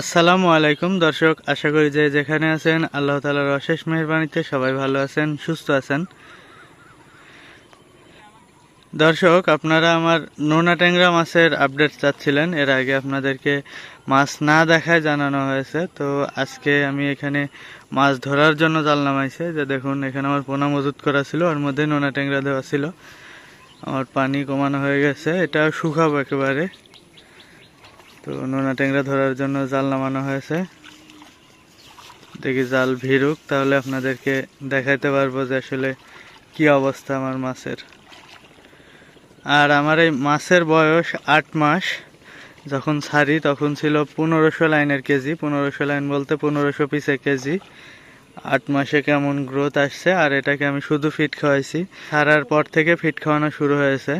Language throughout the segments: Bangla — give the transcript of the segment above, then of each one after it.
আসসালামু আলাইকুম, দর্শক, আশা করি যে যেখানে আছেন, আল্লাহ তালার অশেষ মেহরবানিতে সবাই ভালো আছেন, সুস্থ আছেন। দর্শক, আপনারা আমার নোনা ট্যাংরা মাছের আপডেট চাচ্ছিলেন। এর আগে আপনাদেরকে মাছ না দেখায় জানানো হয়েছে। তো আজকে আমি এখানে মাছ ধরার জন্য জাল নামাইছে। যে দেখুন, এখানে আমার পোনা মজুত করা ছিল। ওর মধ্যে নোনা ট্যাংরা দেওয়া ছিল। আমার পানি কমানো হয়ে গেছে। এটা শুকাবো একেবারে। তো নোনা ট্যাংরা ধরার জন্য জাল নামানো হয়েছে। দেখি জাল ভিড়ুক, তাহলে আপনাদেরকে দেখাইতে পারব যে আসলে কি অবস্থা আমার মাছের। আর আমার এই মাছের বয়স আট মাস। যখন ছাড়ি তখন ছিল পনেরোশো লাইনের কেজি, পনেরোশো লাইন বলতে পনেরোশো পিসে কেজি। আট মাসে কেমন গ্রোথ আসছে, আর এটাকে আমি শুধু ফিট খাওয়াইছি। ছাড়ার পর থেকে ফিট খাওয়ানো শুরু হয়েছে।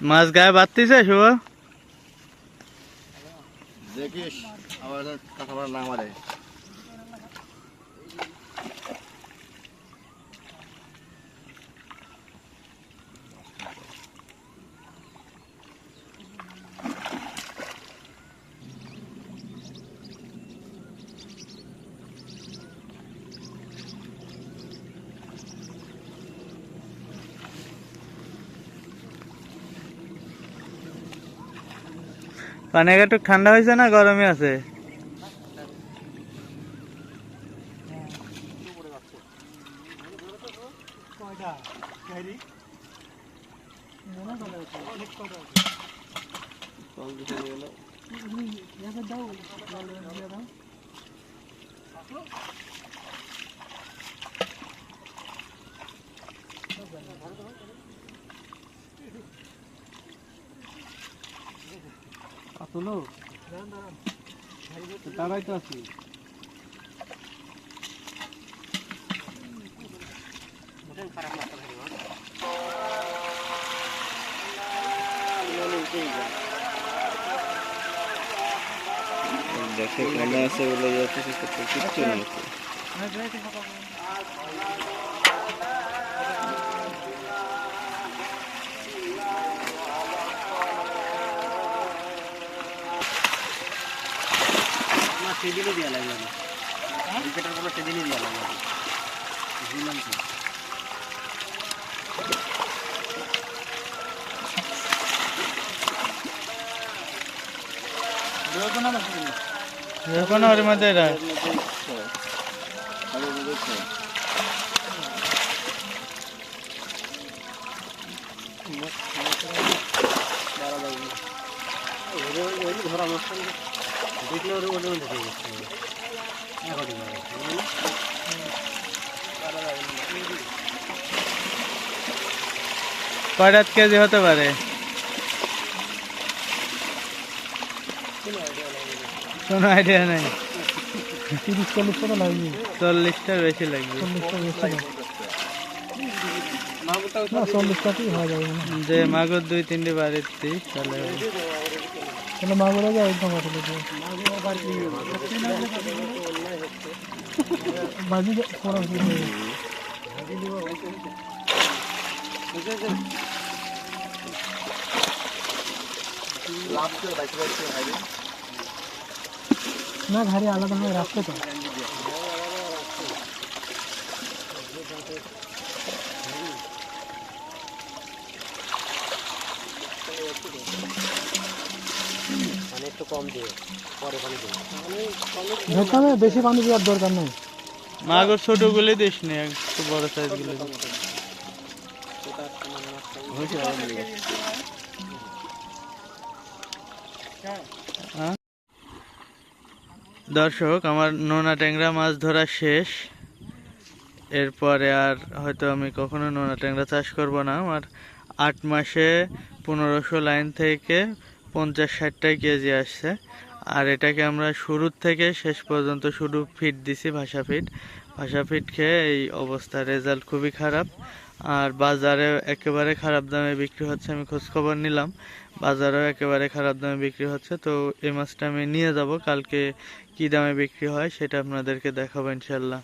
মাছ গায়ে বাড়তিছে শুভ? দেখিস আবার কথা না মারে পানি একটু ঠান্ডা হয়েছে না গরমই আছে? তুলো। দাঁড়াই তো আছি। দেখে কেন আছে বলে যাচ্ছে কিচ্ছু নেই সেদিনই দেওয়া লাগবে না উইকেটের কোনো সেদিনই দেওয়া লাগবে না বুঝলাম তো যখন ওর মধ্যে রাখ। ধরা মাছটা দেখলে ওর দিয়ে কয়টা কেজি হতে পারে? কোনো আইডিয়া নাই। তিরিশ চল্লিশ টাকা লাগবে চল্লিশটার বেশি লাগবে। চল্লিশটা বেশি না চল্লিশটাতেই হয়ে যাবে। যে মাগুর দুই তিনটে বাড়ির তাহলে। তাহলে মাগুরা যায় একদম আসলে বাজি করা না ঘাড়ি আলাদা হয়ে রাখতে তো। মানে একটু কম দিয়ে পরে পানি ধরতে হবে বেশি পানি দেওয়ার দরকার নেই। মাগুর ছোটগুলি দিস নি একটু বড় সাইজগুলো হ্যাঁ? দর্শক আমার নোনা ট্যাংরা মাছ ধরা শেষ। এরপরে আর হয়তো আমি কখনো নোনা ট্যাংরা চাষ করব না। আমার আট মাসে পনেরোশো লাইন থেকে পঞ্চাশ ষাটটাই কেজি আসছে। আর এটাকে আমরা শুরুর থেকে শেষ পর্যন্ত শুধু ফিট দিছি ভাষা ফিট ভাষা ফিট খেয়ে এই অবস্থা রেজাল্ট খুবই খারাপ। আর বাজারে একেবারে খারাপ দামে বিক্রি হচ্ছে, আমি খোঁজখবর নিলাম। বাজারেও একেবারে খারাপ দামে বিক্রি হচ্ছে, তো এই মাছটা আমি নিয়ে যাব, কালকে কি দামে বিক্রি হয় সেটা আপনাদেরকে দেখাবো ইনশাল্লাহ